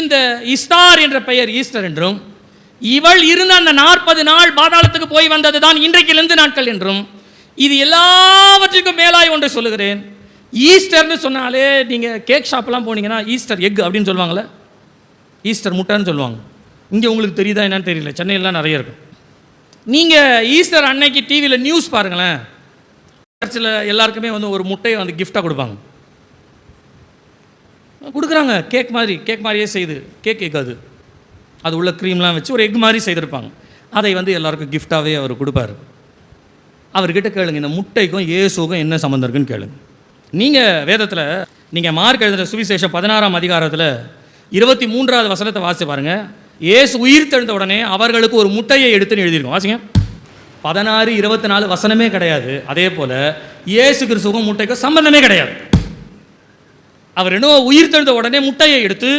இந்த இஸ்தார் என்ற பெயர் ஈஸ்டர் என்றும் இவள் இருந்த அந்த நாற்பது நாள் பாதாளத்துக்கு போய் வந்தது தான் இன்றைக்கிலிருந்து நாட்கள் என்றும் இது எல்லாவற்றுக்கும் மேலாய் ஒன்று சொல்லுகிறேன். ஈஸ்டர்னு சொன்னாலே நீங்கள் கேக் ஷாப்லாம் போனீங்கன்னா ஈஸ்டர் எக் அப்படின்னு சொல்லுவாங்கள்ல ஈஸ்டர் முட்டைன்னு சொல்லுவாங்க. இங்கே உங்களுக்கு தெரியுதா என்னன்னு தெரியல. சென்னையிலாம் நிறைய இருக்கும் நீங்கள் ஈஸ்டர் அன்னைக்கு டிவியில் நியூஸ் பாருங்களேன். சர்ச்சில் எல்லாருக்குமே வந்து ஒரு முட்டையை வந்து கிஃப்டாக கொடுப்பாங்க. கொடுக்குறாங்க. கேக் மாதிரி கேக் மாதிரியே செய்து கேக் கேக் அது அது உள்ள க்ரீம்லாம் வச்சு ஒரு எக் மாதிரி செய்திருப்பாங்க. அதை வந்து எல்லாருக்கும் கிஃப்டாகவே அவர் கொடுப்பாரு. அவர்கிட்ட கேளுங்க இந்த முட்டைக்கும் ஏசுக்கும் என்ன சம்மந்தம் இருக்குன்னு கேளுங்க. நீங்கள் வேதத்தில் நீங்கள் மார்க் எழுதுகிற சுவிசேஷம் பதினாறாம் அதிகாரத்தில் இருபத்தி மூன்றாவது வசனத்தை வாசி பாருங்க. ஏசு உயிர் தெழுந்த உடனே அவர்களுக்கு ஒரு முட்டையை எடுத்துன்னு எழுதியிருக்கோம். வாசிங்க. பதினாறு இருபத்தி நாலு வசனமே கிடையாது. அதே போல் இயேசு கிறிஸ்துவும் முட்டைக்கும் சம்பந்தமே கிடையாது. அவர் என்னவோ உயிர் தெழுந்த உடனே முட்டையை எடுத்து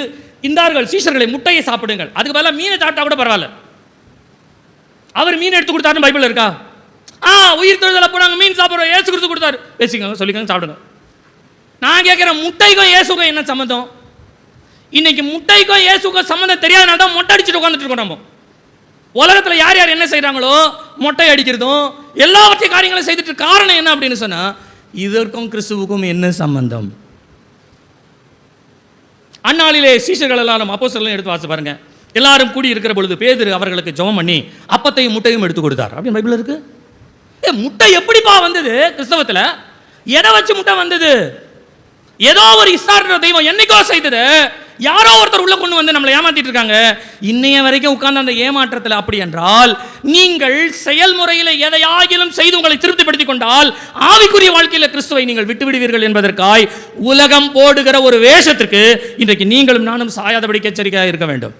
இந்தார்கள் சீஷர்களை முட்டையை சாப்பிடுங்கள். அதுக்கு பதிலாக மீனை சாப்பிட்டா கூட பரவாயில்ல. அவர் மீன் எடுத்து கொடுத்தாருன்னு பைபிள் இருக்கா? ஆ உயிர் தெழுதல போனாங்க மீன் சாப்பிட்றோம் ஏசு கொடுத்து கொடுத்தாரு. பேசிக்கோங்க சொல்லிக்கோங்க சாப்பிடுங்க. நான் கேட்குறேன் முட்டைக்கும் ஏசுக்கும் என்ன சம்மந்தம் இன்னைக்கு முட்டைக்கும் ஏசுக்கும் சம்மந்தம் தெரியாதனால தான் மொட்டை அடிச்சுட்டு உட்காந்துட்டு இருக்கோம் நம்ம. உலகத்தில் யார் யார் என்ன செய்கிறாங்களோ மொட்டை அடிக்கிறதும் எல்லாவற்றையும் காரியங்களும் செய்துட்டு காரணம் என்ன அப்படின்னு சொன்னால் இதற்கும் கிறிஸ்துவுக்கும் என்ன சம்பந்தம்? அந்நாளிலே சீஷர்கள் எல்லாம் நம்ம எடுத்து வாசி பாருங்க. எல்லாரும் கூடி இருக்கிற பொழுது பேதர் அவர்களுக்கு ஜெபம் பண்ணி அப்பத்தையும் முட்டையும் எடுத்து கொடுத்தார். அப்படின்னு பைபிள் இருக்கு? ஏ முட்டை எப்படிப்பா வந்தது கிறிஸ்தவத்தில்? எதை வச்சு முட்டை வந்தது? ஏதோ ஒரு இஸ்தார்ன்ற தெய்வம் என்னைக்கோ செய்தது. யாரோ ஒருத்தர் உள்ள கொண்டு வந்து நம்மளை ஏமாத்திட்டு இருக்காங்க. இன்னைய வரைக்கும் உட்கார்ந்து அந்த ஏமாற்றத்தில் அப்படி என்றால் நீங்கள் செயல்முறையில் எதையாகிலும் செய்து உங்களை திருப்திப்படுத்திக் கொண்டால் ஆவிக்குரிய வாழ்க்கையில் கிறிஸ்துவை நீங்கள் விட்டுவிடுவீர்கள் என்பதற்காய் உலகம் போடுகிற ஒரு வேஷத்திற்கு இன்றைக்கு நீங்களும் நானும் சாயாதபடி எச்சரிக்கையாக இருக்க வேண்டும்.